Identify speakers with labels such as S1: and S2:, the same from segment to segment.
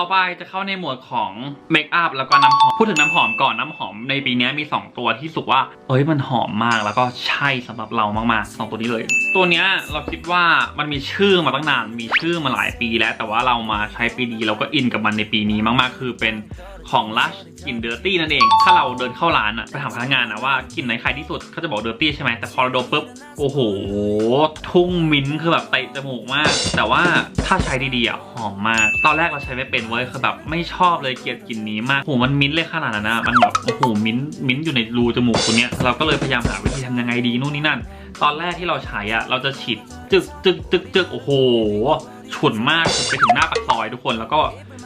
S1: ต่อไปจะเข้าในหมวดของเมคอัพแล้วก็น้ำหอม พูดถึงน้ำหอมก่อนน้ำหอมในปีนี้มี 2 ตัวที่สุกว่า เอ้ยมันหอมมากแล้วก็ใช่สำหรับเรามากๆสองตัวนี้เลย ตัวนี้เราคิดว่ามันมีชื่อมาตั้งนาน มีชื่อมาหลายปีแล้ว แต่ว่าเรามาใช้ปีนี้เราก็อินกับมันในปีนี้มากๆ คือเป็น ของ Lush กลิ่นเดอร์ตี้นั่นเอง ถ้าเราเดินเข้าร้านอะไปถามพนักงานนะว่ากลิ่นไหนขายที่สุดเขาจะบอกเดอร์ตี้ใช่ไหมแต่พอเราดมปุ๊บ โอ้โห ทุ่งมิ้นคือแบบเตะจมูกมาก แต่ว่าถ้าใช้ดีๆอะหอมมาก ตอนแรกเราใช้ไม่เป็นเว้ยคือแบบไม่ชอบเลยเกลียดกลิ่นนี้มากโหมันมิ้นเลยขนาดนั้นนะมันแบบโอ้โหมิ้นมิ้นอยู่ในรูจมูกตัวเนี้ยเราก็เลยพยายามหาวิธีทำยังไงดีนู่นนี่นั่น ตอนแรกที่เราใช้อะเราจะฉีดจึกจึกจึกจึกโอ้โหฉุนมากฉุนไปถึงหน้าปากซอยทุกคนแล้วก็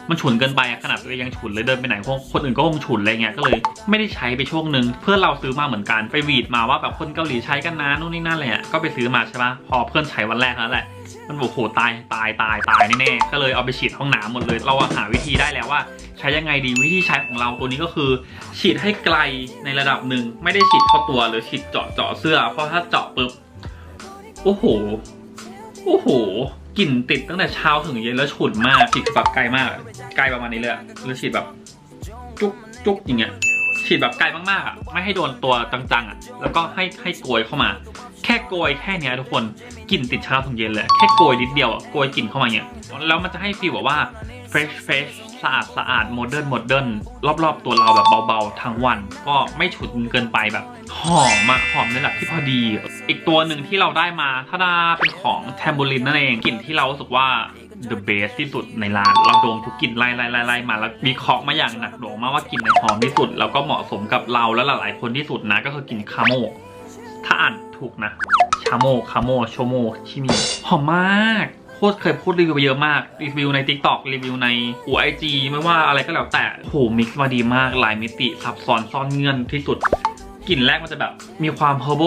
S1: มันฉุนเกินไปอะขนาดตัวเองยังฉุนเลยเดินไปไหนพวกคนอื่นก็คงฉุนอะไรเงี้ยก็เลยไม่ได้ใช้ไปช่วงหนึ่งเพื่อนเราซื้อมาเหมือนกันไปวีดมาว่าแบบคนเกาหลีใช้กันนะนู่นนี่นั่นเลยอะก็ไปซื้อมาใช่ปะพอเพื่อนใช้วันแรกแล้วแหละมันบอกโหตายตายตายตายแน่ๆก็เลยเอาไปฉีดห้องน้ำหมดเลย เราหาวิธีได้แล้วว่า ใช้ยังไงดีวิธีใช้ของเราตัวนี้ก็คือ ฉีดให้ไกลในระดับหนึ่งไม่ได้ฉีดเข้าตัวหรือฉีดเจาะเจาะเสื้อ เพราะถ้าเจาะปุ๊บโอ้โห โอ้โห กลิ่นติดตั้งแต่เช้าถึงเย็นแล้วฉุนมากฉีดแบบไกลมากไกลประมาณนี้เลยแล้วฉีดแบบจุกจุกอย่างเงี้ยฉีดแบบไกลมากๆอะไม่ให้โดนตัวจังๆอะแล้วก็ให้ให้โกยเข้ามา แค่โกยแค่เนี้ยทุกคนกลิ่นติดเช้าถึงเย็นเลยแค่โกยนิดเดียวอะโกยกลิ่นเข้ามาเนี้ยแล้วมันจะให้ฟีลแบบว่า fresh fresh สะอาดสะอาดโมเดิร์นโมเดิร์นรอบๆ ตัวเราแบบเบาๆ ทั้งวัน ก็ไม่ฉุนเกินไปแบบหอมอะหอมในระดับที่พอดี อีกตัวหนึ่งที่เราได้มาถ้าดาเป็นของแทมโบลินนั่นเองกลิ่นที่เรารู้สึกว่า the best ที่สุดในร้าน เราดมทุกกลิ่นไล่ไล่ไล่ไล่มาแล้วมีเคาะมาอย่างหนักหน่วงมากว่ากลิ่นไหนหอมที่สุด แล้วก็เหมาะสมกับเราและหลายๆคนที่สุดนะก็คือกลิ่นคาโมถ้าอ่านถูกนะชาโมคาโมโชโมชิมิหอมมาก โคตรเคยพูดรีวิวไปเยอะมาก รีวิวใน TikTok รีวิวในหัวไอจีไม่ว่าอะไรก็แล้วแต่โหมิกซ์มาดีมากหลายมิติซับซ้อนซ่อนเงื่อนที่สุดกลิ่นแรกมันจะแบบมีความเฮอร์ a บ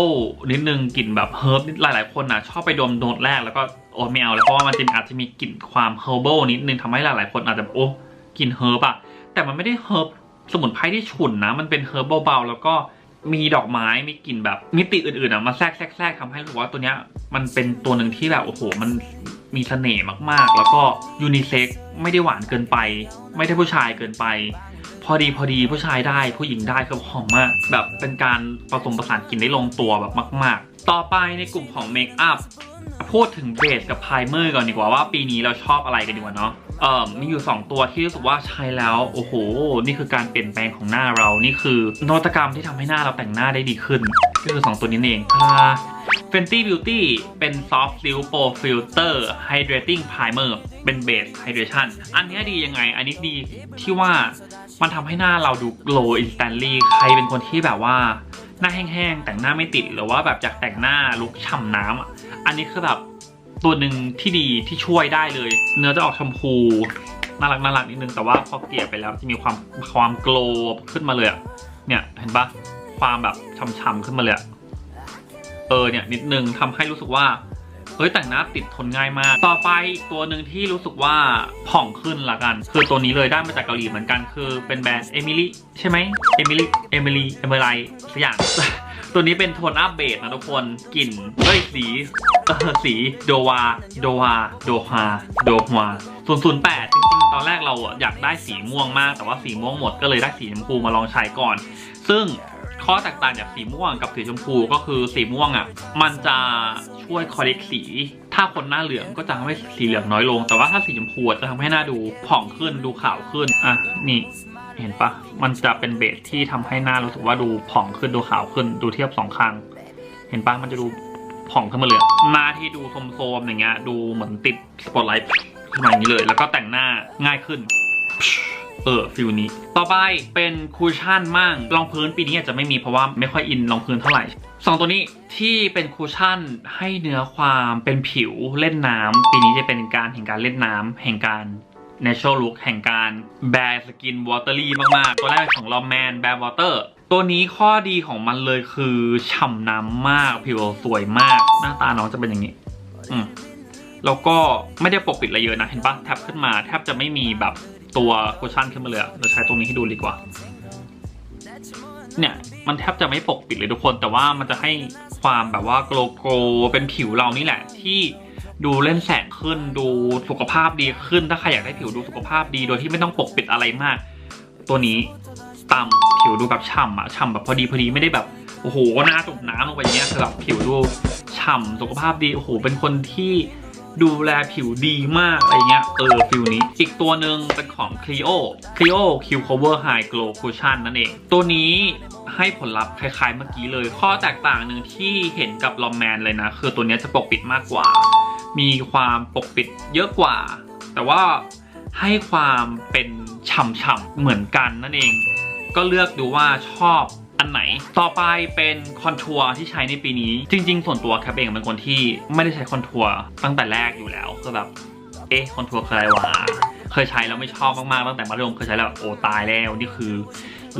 S1: นิดนึงกลิ่นแบบเฮิร์บหลาย ๆ คนอนะชอบไปดมโดนแรกแล้วก็โอ้ไม่เอาแล้วเพราะว่ามันจะอาจจะมีกลิ่นความเฮอร์ a บนิดนึงทำให้หลาย ๆ คนอาจจะแบบโอ้กลิ่นเฮิร์บอะแต่มันไม่ได้เฮิร์บสมุนไพรที่ฉุนนะ มันเป็นเฮิร์บเบาๆแล้วก็มีดอกไม้มีกลิ่นแบบมิติอื่นๆอะมาแทรกแทรกแทรกทำให้รู้ว่าตัวเนี้ยมันเป็นตัวหนึ่งที่แบบโอ้โหมัน มีเสน่ห์มากๆ แล้วก็ยูนิเซ็กไม่ได้หวานเกินไป ไม่ได้ผู้ชายเกินไป พอดีพอดีผู้ชายได้ผู้หญิงได้คือหอมมาก แบบเป็นการผสมผสานกลิ่นได้ลงตัวแบบมาก ๆ ต่อไปในกลุ่มของเมคอัพพูดถึงเบสกับไพรเมอร์ก่อนดีกว่าว่าปีนี้เราชอบอะไรกันดีกว่าเนาะ เอ่อมีอยู่ 2 ตัวที่รู้สึกว่าใช้แล้ว โอ้โห นี่คือการเปลี่ยนแปลงของหน้าเรา นี่คือนวัตกรรมที่ทำให้หน้าเราแต่งหน้าได้ดีขึ้น ก็คือ 2 ตัวนี้เองอ่า Fenty Beauty เป็น Soft Silk Pro Filter Hydrating Primer เป็น Base Hydration อันนี้ดียังไง อันนี้ดีที่ว่ามันทำให้หน้าเราดู glow instantly ใครเป็นคนที่แบบว่าหน้าแห้งๆ แต่งหน้าไม่ติด หรือว่าแบบอยากแต่งหน้าลุกฉ่ำน้ำอะอันนี้คือแบบ ตัวหนึ่งที่ดีที่ช่วยได้เลย เนื้อจะออกชมพูน่ารักน่ารักนิดนึงแต่ว่าพอเกลี่ยไปแล้วจะมีความความโกลขึ้นมาเลยเนี่ยเห็นปะความแบบช่ำๆขึ้นมาเลยเออเนี่ยนิดนึงทำให้รู้สึกว่าเฮ้ยแต่งหน้าติดทนง่ายมาก ต่อไปตัวหนึ่งที่รู้สึกว่าผ่องขึ้นละกัน คือตัวนี้เลยได้มาจากเกาหลีเหมือนกันคือเป็นแบรนด์เอมิลี่ใช่ไหมเอมิลี่เอมิลี่เอมิไลสักอย่าง ตัวนี้เป็นโทนอัพเบสนะทุกคนกลิ่นเอ้ยสีเออสีโดวา โดวา โดฮาโดฮวาส่วนศูนจริงๆ ตอนแรกเราอยากได้สีม่วงมาก แต่ว่าสีม่วงหมดก็เลยได้สีชมพูมาลองใช้ก่อน ซึ่งข้อแตกต่างจากสีม่วงกับสีชมพูก็คือสีม่วงอะ มันจะช่วยคอร์เรกสี ถ้าคนหน้าเหลืองก็จะทำให้สีเหลืองน้อยลง แต่ว่าถ้าสีชมพูจะทำให้หน้าดูผ่องขึ้นดูขาวขึ้น อะ นี่ เห็นปะมันจะเป็นเบสที่ทำให้หน้ารู้สึกว่าดูผ่องขึ้นดูขาวขึ้น ดูเทียบสองข้าง เห็นปะมันจะดูผ่องขึ้นมาเลย หน้าที่ดูโทมๆอย่างเงี้ยดูเหมือนติดสปอตไลท์ขึ้นมาอย่างนี้เลย แล้วก็แต่งหน้าง่ายขึ้นเออฟิลนี้ ต่อไปเป็นคูชั่นมั่งรองพื้นปีนี้อาจจะไม่มีเพราะว่าไม่ค่อยอินรองพื้นเท่าไหร่สองตัวนี้ที่เป็นคูชั่นให้เนื้อความเป็นผิวเล่นน้ำปีนี้จะเป็นการแห่งการเล่นน้ำแห่งการ natural look แห่งการแบร์สกินวอเตอรี่มาก ๆ ตัวแรกของลอมแมนแบร์วอเตอร์ตัวนี้ข้อดีของมันเลยคือฉ่ำน้ำมากผิวสวยมาก หน้าตาน้องจะเป็นอย่างนี้ อืมแล้วก็ไม่ได้ปกปิดอะไรเยอะนะ เห็นปะแท็บขึ้นมาแทบจะไม่มีแบบตัวคุชชั่นขึ้นมาเลยอะเราใช้ตรงนี้ให้ดูดีกว่า เนี่ย มันแทบจะไม่ปกปิดเลยทุกคน แต่ว่ามันจะให้ความแบบว่าโกลโกลเป็นผิวเรานี่แหละ ที่ ดูเล่นแสงขึ้น ดูสุขภาพดีขึ้น ถ้าใครอยากได้ผิวดูสุขภาพดี โดยที่ไม่ต้องปกปิดอะไรมาก ตัวนี้ตามผิวดูแบบฉ่ำอะฉ่ำแบบพอดีพอดีไม่ได้แบบโอ้โหหน้าจุ่มน้ำลงไปเงี้ยคือแบบผิวดูฉ่ำสุขภาพดีโอ้โหเป็นคนที่ดูแลผิวดีมากอะไรเงี้ยเออฟิลนี้ อีกตัวหนึ่งเป็นของ Clio Clio Q Cover High Glow Cushion นั่นเอง ตัวนี้ให้ผลลัพธ์คล้ายๆเมื่อกี้เลย ข้อแตกต่างหนึ่งที่เห็นกับลอมแมนเลยนะ คือตัวนี้จะปกปิดมากกว่า มีความปกปิดเยอะกว่า แต่ว่าให้ความเป็นฉ่ำๆเหมือนกันนั่นเอง ก็เลือกดูว่าชอบอันไหน ต่อไปเป็นคอนทัวร์ที่ใช้ในปีนี้ จริง ๆ ส่วนตัวแคปเองเป็นคนที่ไม่ได้ใช้คอนทัวร์ตั้งแต่แรกอยู่แล้วคือแบบเอ๊ะคอนทัวร์คืออะไรวะเคยใช้แล้วไม่ชอบมากๆตั้งแต่มัธยมเคยใช้แล้วโอ้ตายแล้วนี่คือ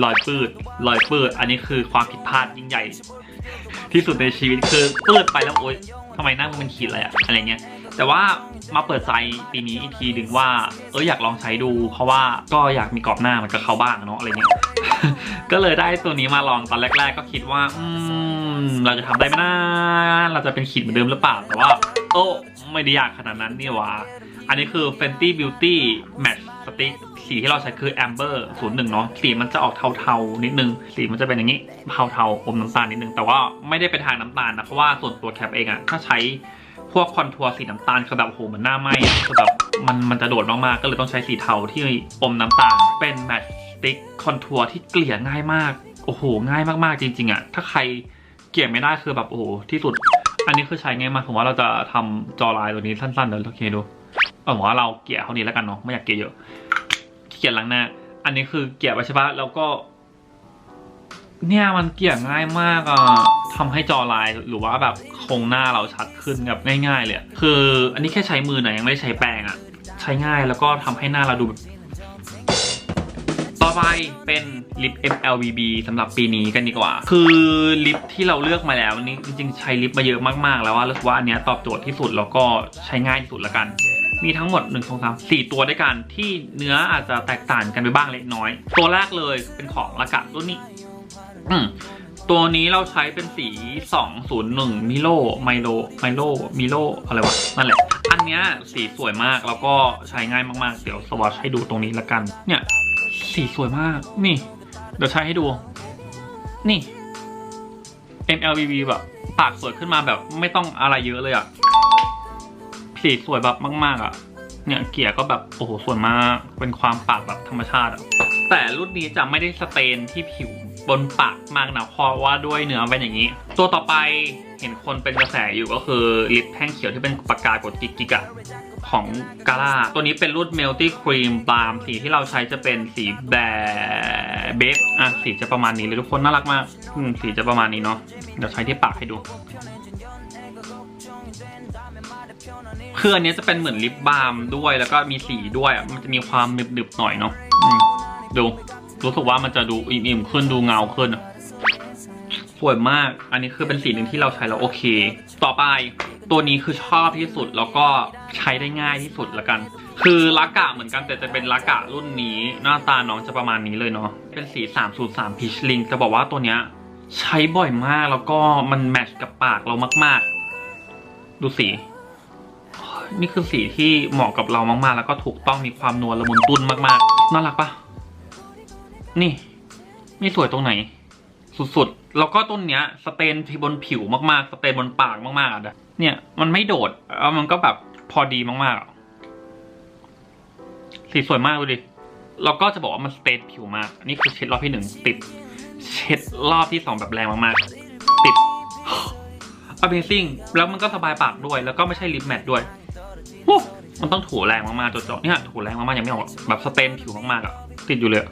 S1: รอยปืดรอยปืดอันนี้คือความผิดพลาดยิ่งใหญ่ ที่สุดในชีวิตคือปืดไปแล้วโอ๊ย ทำไมหน้ามึงเป็นขีดอะไรอะอะไรเงี้ยแต่ว่ามาเปิดใจปีนี้อีกทีหนึ่งว่าเอออยากลองใช้ดู เพราะว่าก็อยากมีกรอบหน้ามันกับเขาบ้างเนาะอะไรเงี้ยก็เลยได้ตัวนี้มาลองตอนแรก ๆ ก็คิดว่าอืมเราจะทำได้ไหมนะเราจะเป็นขีดเหมือนเดิมหรือเปล่าแต่ว่าโอ้ไม่ได้ยากขนาดนั้นนี่หว่า อันนี้คือ Fenty Beauty Matte Stick สีที่เราใช้คือ Amber 01 เนาะสีมันจะออกเทาๆ นิดนึง สีมันจะเป็นอย่างนี้เทาๆอมน้ำตาลนิดนึง แต่ว่าไม่ได้ไปทางน้ำตาลนะ เพราะว่าส่วนตัวแคปเองอะถ้าใช้พวกคอนทัวร์สีน้ำตาลคือแบบโหมันหน้าไหม้อะคือแบบมันมันจะโดดมากๆ ก็เลยต้องใช้สีเทาที่อมน้ำตาล เป็น Matte Stick คอนทัวร์ที่เกลี่ยง่ายมาก โอ้โห ง่ายมากๆจริงๆอะถ้าใครเกลี่ยไม่ได้คือแบบโอ้โหที่สุด อันนี้คือใช้ง่ายมากผมว่าเราจะทำจอลายตัวนี้สั้นๆเดี๋ยวโอเคดูเอาผมว่าเราเกลี่ยเท่านี้แล้วกันเนาะไม่อยากเกลี่ยเยอะ เกียจล้างหน้า อันนี้คือเกี่ยไปใช่ปะแล้วก็ เนี่ยมันเกี่ยง่ายมากอะทำให้จอลายหรือว่าแบบโครงหน้าเราชัดขึ้นแบบง่าย ๆ เลยคืออันนี้แค่ใช้มือหน่อยยังไม่ได้ใช้แปรงอะ ใช้ง่ายแล้วก็ทำให้หน้าเราดูต่อไปเป็นลิป MLBB สำหรับปีนี้กันดีกว่า คือลิปที่เราเลือกมาแล้วนี่จริงๆใช้ลิปมาเยอะมากๆ แล้วว่ารู้สึกว่าอันเนี้ยตอบโจทย์ที่สุดแล้วก็ใช้ง่ายที่สุดละกัน มีทั้งหมด 1 2 3 4 ตัวด้วยกันที่เนื้ออาจจะแตกต่างกันไปบ้างเล็กน้อย ตัวแรกเลยเป็นของละกะรุ่นนี้อืมตัวนี้เราใช้เป็นสี 201 มิโลไมโลไมโลมิโลอะไรวะนั่นแหละ อันเนี้ยสีสวยมากแล้วก็ใช้ง่ายมากๆ เดี๋ยวสวอชให้ดูตรงนี้ละกัน เนี่ย สีสวยมาก นี่ เดี๋ยวใช้ให้ดู นี่ MLBB แบบปากสวยขึ้นมาแบบไม่ต้องอะไรเยอะเลยอะ สีสวยแบบมากๆอะ เนี่ยเกียร์ก็แบบโอ้โหสวยมากเป็นความปากแบบธรรมชาติอะแต่รุ่นนี้จะไม่ได้สเตนที่ผิวบนปากมากนะเพราะว่าด้วยเนื้อเป็นอย่างนี้ ตัวต่อไปเห็นคนเป็นกระแสอยู่ก็คือลิปแท่งเขียวที่เป็นปากกากดกิกกิกอะของกาล่าตัวนี้เป็นรุ่น Melty Cream Balm สีที่เราใช้จะเป็นสีแบเบฟอะสีจะประมาณนี้เลยทุกคนน่ารักมากอืมสีจะประมาณนี้เนาะเดี๋ยวใช้ที่ปากให้ดู คืออันนี้จะเป็นเหมือนลิปบาล์มด้วยแล้วก็มีสีด้วยอะมันจะมีความหนึบๆหน่อยเนาะดูรู้สึกว่ามันจะดูอิ่มๆขึ้นดูเงาขึ้นสวยมาก อันนี้คือเป็นสีหนึ่งที่เราใช้แล้วโอเค ต่อไปตัวนี้คือชอบที่สุดแล้วก็ใช้ได้ง่ายที่สุดละกัน คือลากะเหมือนกันแต่จะเป็นลากะรุ่นนี้หน้าตาน้องจะประมาณนี้เลยเนาะเป็นสี 303 Peach Link จะบอกว่าตัวเนี้ยใช้บ่อยมากแล้วก็มันแมทช์กับปากเรามาก ๆ ดูสี นี่คือสีที่เหมาะกับเรามากๆ แล้วก็ถูกต้องมีความนวลละมุนตุ้นมากๆ น่ารักปะนี่ นี่สวยตรงไหน สุดๆ แล้วก็ต้นเนี้ย สเตนที่บนผิวมากๆ สเตนบนปากมากๆอะเนี่ย มันไม่โดดแล้วมันก็แบบพอดีมากๆ สีสวยมากดูดิแล้วก็จะบอกว่ามันสเตนผิวมากนนี้คือเช็ดรอบที่หนึ่งติด เช็ดรอบที่สองแบบแรงมากๆ ติด Amazing แล้วมันก็สบายปากด้วย แล้วก็ไม่ใช่ลิปแมทด้วย มันต้องถูแรงมากๆจดๆเนี่ยถูแรงมากๆยังไม่ออกแบบสเตนผิวมากๆอะติดอยู่เลย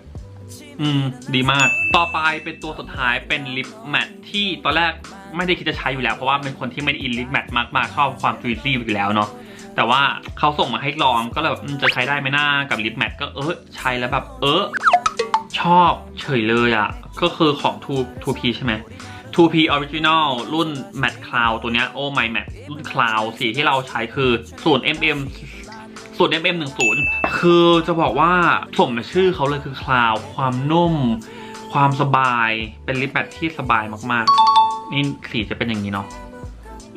S1: อืมดีมาก ต่อไปเป็นตัวสุดท้ายเป็นลิปแมทที่ตอนแรกไม่ได้คิดจะใช้อยู่แล้ว เพราะว่าเป็นคนที่ไม่ได้อินลิปแมทมากๆ ชอบความจุยซี่อยู่แล้วเนาะแต่ว่าเขาส่งมาให้ลองก็เลยแบบจะใช้ได้ไหมหน้ากับลิปแมทก็เออใช้แล้วแบบ เออชอบเฉยเลยอะ่ะ ก็คือของ2 2P ใช่ไหม 2P Original รุ่น Matte Cloud ตัวเนี้ย Oh My Matte รุ่น Cloud สีที่เราใช้คือ 0mm 0mm 10 คือจะบอกว่าสมกับชื่อเขาเลยคือ Cloud ความนุ่ม ความสบาย เป็นลิปแมทที่สบายมากๆ นี่สีจะเป็นอย่างนี้เนาะ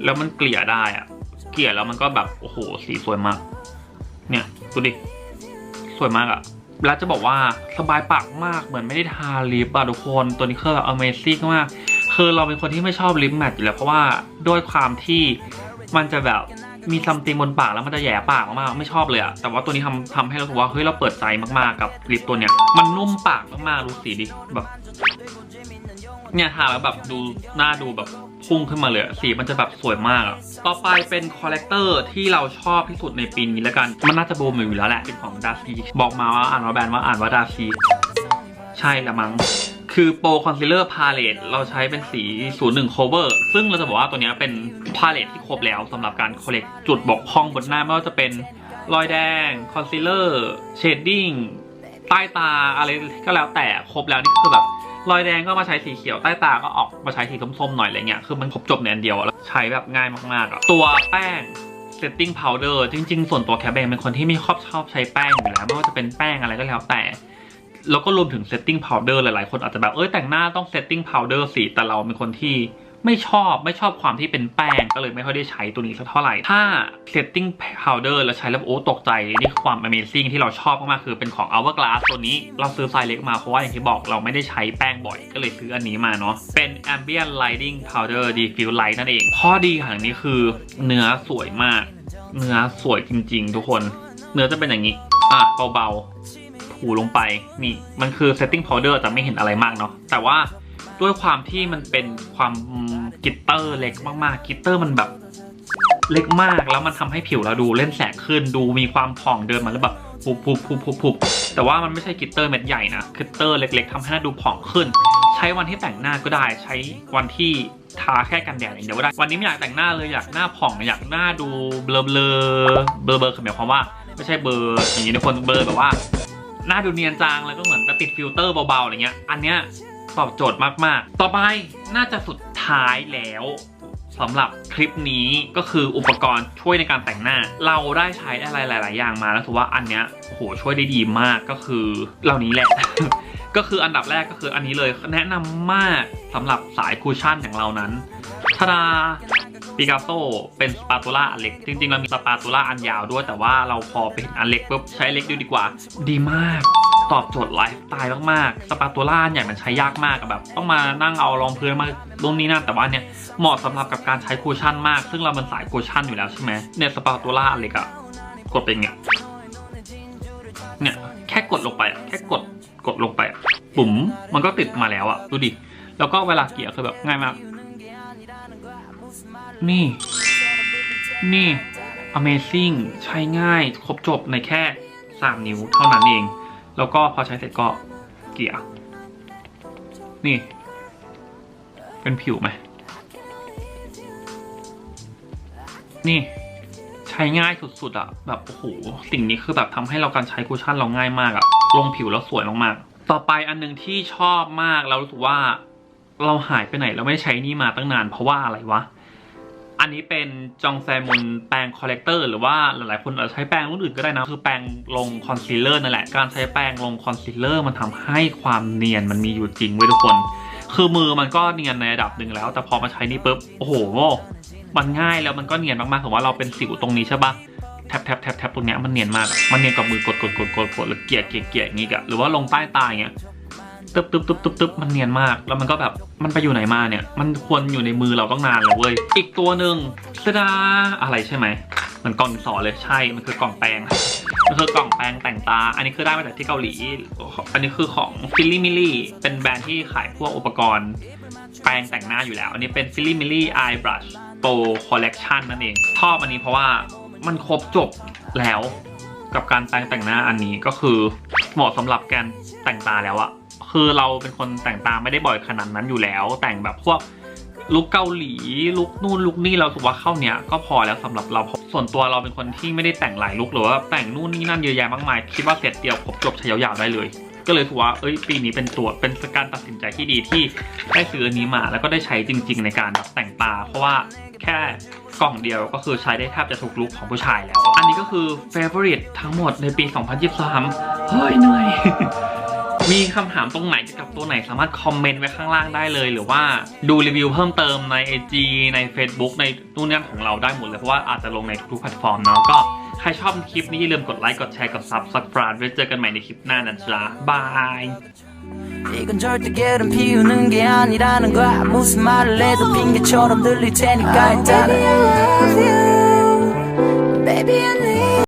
S1: แล้วมันเกลี่ยได้อะเกลี่ยแล้วมันก็แบบ โอ้โห สีสวยมาก เนี่ย ดูดิ สวยมากอะแล้วจะบอกว่าสบายปากมาก เหมือนไม่ได้ทาลิปอะทุกคน ตัวนี้คือแบบ amazing มาก คือเราเป็นคนที่ไม่ชอบลิปแมทอยู่แล้วเพราะว่าด้วยความที่มันจะแบบมีซัมติงบนปากแล้วมันจะแย่ปากมากๆไม่ชอบเลยอะแต่ว่าตัวนี้ทำทำให้เราสึกว่าเฮ้ยเราเปิดใจมากๆกับลิปตัวเนี้ยมันนุ่มปากมากๆดูสีดิแบบเนี่ยทาแล้วแบบดูหน้าดูแบบพุ่งขึ้นมาเลยสีมันจะแบบสวยมาก ต่อไปเป็นคอลเลกเตอร์ที่เราชอบที่สุดในปีนี้แล้วกัน มันน่าจะบูมอยู่แล้วแหละเป็นของดาซีบอกมาว่าอ่านว่าแบรนด์ว่าอ่านว่าดาซี ใช่ละมั้งคือโปรคอนซีลเลอร์พาเลตเราใช้เป็นสี 01 cover ซึ่งเราจะบอกว่าตัวนี้เป็นพาเลตที่ครบแล้วสำหรับการคอลเลกจุดบกพร่องบนหน้าไม่ว่าจะเป็นรอยแดง คอนซีลเลอร์เชดดิ้งใต้ตาอะไรก็แล้วแต่ครบแล้วนี่คือแบบรอยแดงก็มาใช้สีเขียวใต้ตาก็ออกมาใช้สีส้มๆหน่อยอะไรเงี้ยคือมันครบจบในอันเดียวแล้วใช้แบบง่ายมากๆอะตัวแป้ง setting powder จริงๆ ส่วนตัวแคปเองเป็นคนที่ไม่ชอบชอบใช้แป้งอยู่แล้วไม่ว่าจะเป็นแป้งอะไรก็แล้วแต่ แล้วก็รวมถึง setting powder หลายๆ คนอาจจะแบบเอ้ยแต่งหน้าต้อง setting powder สิแต่เราเป็นคนที่ไม่ชอบไม่ชอบความที่เป็นแป้งก็เลยไม่ค่อยได้ใช้ตัวนี้สักเท่าไหร่ ถ้า setting powder แล้วใช้แล้วโอ้ตกใจ นี่ความ amazing ที่เราชอบมากๆคือเป็นของ hourglass ตัวนี้เราซื้อไซส์เล็กมาเพราะว่าอย่างที่บอกเราไม่ได้ใช้แป้งบ่อยก็เลยซื้ออันนี้มาเนาะเป็น ambient lighting powder diffuse light นั่นเองข้อดีของนี้คือเนื้อสวยมาก เนื้อสวยจริง ๆ ทุกคน เนื้อจะเป็นอย่างนี้อะเบาๆ ถูลงไปนี่มันคือ setting powder แต่ไม่เห็นอะไรมากเนาะแต่ว่าด้วยความที่มันเป็นความกิตเตอร์เล็กมากๆกิตเตอร์มันแบบเล็กมากแล้วมันทำให้ผิวเราดูเล่นแสงขึ้นดูมีความผ่องเดินมาแล้วแบบปุบปุบปุบปุบปุบแต่ว่ามันไม่ใช่กิตเตอร์เม็ดใหญ่นะกิตเตอร์เล็ก ๆทำให้หน้าดูผ่องขึ้น ใช้วันที่แต่งหน้าก็ได้ ใช้วันที่ทาแค่กันแดดอย่างเดียวก็ได้วันนี้ไม่อยากแต่งหน้าเลยอยากหน้าผ่องอยากหน้าดูเบลอเบลอเบลอเบลอคือหมายความว่า ไม่ใช่เบลออย่างนี้ทุกคนเบลอแบบว่า หน้าดูเนียนจางแล้วก็เหมือนแบบติดฟิลเตอร์เบาๆอะไรเงี้ย อันเนี้ยตอบโจทย์มากๆ ต่อไปน่าจะสุดท้ายแล้วสำหรับคลิปนี้ก็คืออุปกรณ์ช่วยในการแต่งหน้า เราได้ใช้อะไรหลาย ๆ อย่างมาแล้วถือว่าอันเนี้ยโอ้โหช่วยได้ดีมากก็คือเหล่านี้แหละ ก็คืออันดับแรกก็คืออันนี้เลยแนะนำมากสำหรับสายคูชั่นอย่างเรานั้นทาดาปิกัสโซเป็นสปาตูล่าอันเล็ก จริงๆ เรามีสปาตูล่าอันยาวด้วย แต่ว่าเราพอไปเห็นอันเล็กปุ๊บใช้เล็กดูดีกว่า ดีมาก ตอบโจทย์ไลฟ์สไตล์มากๆ สปาตูล่าเนี่ยมันใช้ยากมากแบบต้องมานั่งเอารองพื้นมาตรงนี้นั่นแต่ว่าเนี่ยเหมาะสำหรับกับการใช้คูชั่นมาก ซึ่งเราเป็นสายคูชั่นอยู่แล้วใช่ไหมเนี่ยสปาตูล่าอันเล็กอะกดเป็นไงเนี่ยแค่กดลงไปอะแค่กด กดลงไปปุ๋มมันก็ติดมาแล้วอะดูดิ แล้วก็เวลาเกี่ยคือแบบง่ายมาก นี่ นี่ Amazing ใช้ง่ายครบจบในแค่ 3 นิ้วเท่านั้นเอง แล้วก็พอใช้เสร็จก็เกี่ยนี่ เป็นผิวไหมนี่ ช้ง่ายสุดๆอะแบบโอ้โหสิ่งนี้คือแบบทำให้เราการใช้คุชชั่นเราง่ายมากอะลงผิวแล้วสวยมากๆ ต่อไปอันหนึงที่ชอบมากแล้วรู้สึกว่าเราหายไปไหนเราไม่ได้ใช้นี่มาตั้งนานเพราะว่าอะไรวะ อันนี้เป็นจองแซมุนแปรงคอลเลกเตอร์หรือว่าหลายๆคนอาจจะใช้แปรงรุ่นอื่นก็ได้นะ คือแปรงลงคอนซีลเลอร์นั่นแหละ การใช้แปรงลงคอนซีลเลอร์มันทำให้ความเนียนมันมีอยู่จริงเว้ยทุกคน คือมือมันก็เนียนในระดับหนึ่งแล้ว แต่พอมาใช้นี่ปุ๊บ โอ้โห มันง่ายแล้วมันก็เนียนมากๆสมมติว่าเราเป็นสิวตรงนี้ใช่ปะแทบแทบแทบแทบตรงเนี้ยมันเนียนมาก มันเนียนกับมือกดกดกดกดกดหรือเกลี่ยเกลี่ยเกลี่ยอย่างงี้กะหรือว่าลงใต้ตาอย่างเงี้ยตึ๊บตึ๊บตึ๊บตึ๊บตึ๊บมันเนียนมาก แล้วมันก็แบบมันไปอยู่ไหนมาเนี่ย มันควรอยู่ในมือเราต้องนานแล้วเว้ย อีกตัวหนึ่งสดาอะไรใช่ไหมมือนกล่องสอเลยใช่ มันคือกล่องแปรงมันคือกล่องแปรงแต่งตา อันนี้คือได้มาจากที่เกาหลี อันนี้คือของฟิลลี่มิลลี่ เป็นแบรนด์ที่ขายพวกอุปกรณ์แปรงแต่งหน้าอยู่แล้ว อันนี้เป็นฟิลลี่มิลลี่ Eye Brush Pro Collection นั่นเอง ชอบอันนี้เพราะว่ามันครบจบแล้วกับการแต่งแต่งหน้าอันนี้ก็คือเหมาะสำหรับการแต่งตาแล้วอะคือเราเป็นคนแต่งตาไม่ได้บ่อยขนาดนั้นอยู่แล้ว แต่งแบบพวกลุคเกาหลีลุคนู่นลุคนี่เราสึกว่าเข้าเนี้ยก็พอแล้วสำหรับเราส่วนตัวเราเป็นคนที่ไม่ได้แต่งหลายลุคหรือว่าแต่งนู่นนี่นั่นเยอะแยะมากมายคิดว่าเสร็จเดียวครบจบใช้ยาวๆได้เลย ก็เลยถือว่าเอ้ยปีนี้เป็นตัวเป็นการตัดสินใจที่ดีที่ได้ซื้ออันนี้มา แล้วก็ได้ใช้จริง ๆ ในการแต่งตาเพราะว่า แค่กล่องเดียวก็คือใช้ได้แทบจะทุกลุคของผู้ชายแล้ว อันนี้ก็คือ favorite ทั้งหมดในปี 2023 เฮ้ยเหนื่อย มีคำถามตรงไหนเกี่ยวกับตัวไหนสามารถคอมเมนต์ไว้ข้างล่างได้เลย หรือว่าดูรีวิวเพิ่มเติมใน IG ใน Facebook ในนู่นนี่ของเราได้หมดเลย เพราะว่าอาจจะลงในทุกๆแพลตฟอร์มเนาะก็ใครชอบคลิปนี้อย่าลืมกดไลค์ กดแชร์ กด Subscribe ไว้เจอกันใหม่ในคลิปหน้านะจ๊ะบาย
S2: 이건 절대 게으름 피우는 게 아니라는 거야 무슨 말을 해도 핑계처럼 들릴 테니까 일단은
S3: Baby, I love you. Baby, I need